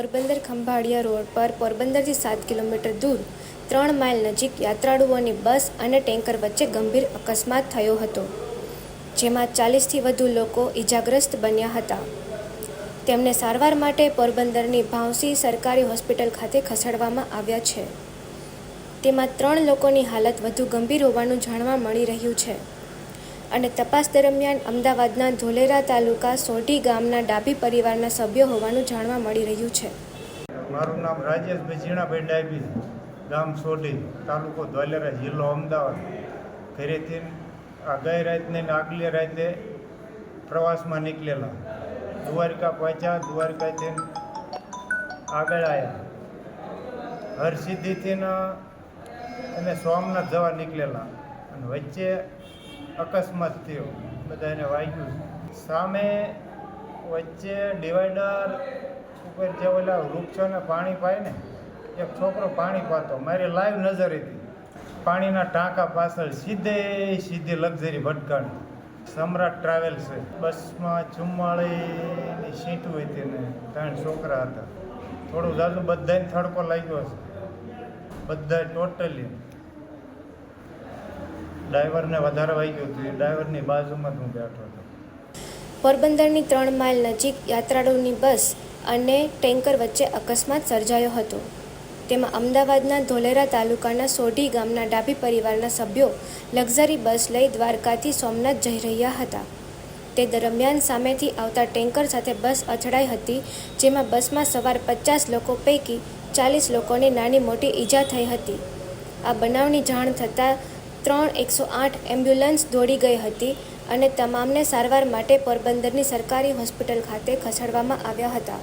Porbandar Khambhalia road પર પોરબંદરથી સાત kilometre દૂર ત્રણ માઇલ નજીક યાત્રાળુઓની બસ અને ટેન્કર વચ્ચે ગંભીર અકસ્માત થયો હતો, જેમાં ચાલીસથી વધુ લોકો ઈજાગ્રસ્ત બન્યા હતા. તેમને સારવાર માટે પોરબંદરની ભાવસી સરકારી હોસ્પિટલ ખાતે ખસેડવામાં આવ્યા છે. તેમાં ત્રણ લોકોની હાલત વધુ ગંભીર હોવાનું જાણવા મળી રહ્યું છે. અને તપાસ દરમિયાન અમદાવાદના ધોલેરા તાલુકા સોઢી ગામના ડાભી પરિવારના સભ્યો હોવાનું જાણવા મળી રહ્યું છે. મારું નામ રાજેશભાઈ ઝીણાભાઈ ડાયબી ગામ સોઢી, તાલુકો ધોલેરા, જિલ્લો અમદાવાદ. ઘરેથી આ ગઈ રાતને આગલી રાતે પ્રવાસમાં નીકળેલા. દ્વારકા પહોંચ્યા, દ્વારકાથી આગળ આવ્યા હરસિદ્ધિથી અને સોમનાથ જવા નીકળેલા. અને વચ્ચે અકસ્માત થયો. બધાને વાગ્યું. સામે વચ્ચે ડિવાઈડર ઉપર જે ઓલા વૃક્ષોને પાણી પાય ને, એક છોકરો પાણી પાતો. મારી લાઈવ નજર હતી. પાણીના ટાંકા પાછળ સીધે સીધી લક્ઝરી ભટકાણી. સમ્રાટ ટ્રાવેલ્સ છે. બસમાં ચુમ્માળીની સીટું હતી ને ત્રણ છોકરા હતા. થોડું જાજુ બધાને થડકો લાગ્યો છે બધા ટોટલી ડ્રાઈવરને વધારે વાગ્યું હતું ડ્રાઈવરની બાજુમાં જ હું બેઠો હતો. પોરબંદરની ત્રણ માઇલ નજીક યાત્રાળુની બસ અને ટેન્કર વચ્ચે અકસ્માત સર્જાયો હતો. તેમાં અમદાવાદના ધોલેરા તાલુકાના સોઢી ગામના ડાભી પરિવારના સભ્યો લક્ઝરી બસ લઈ દ્વારકાથી સોમનાથ જઈ રહ્યા હતા. તે દરમિયાન સામેથી આવતા ટેન્કર સાથે બસ અથડાઈ હતી, જેમાં બસમાં સવાર પચાસ લોકો પૈકી ચાલીસ લોકોને નાની મોટી ઈજા થઈ હતી. આ બનાવની જાણ થતાં ત્રણ એકસો આઠ એમ્બ્યુલન્સ દોડી ગઈ હતી અને તમામને સારવાર માટે પોરબંદરની સરકારી હોસ્પિટલ ખાતે ખસેડવામાં આવ્યા હતા.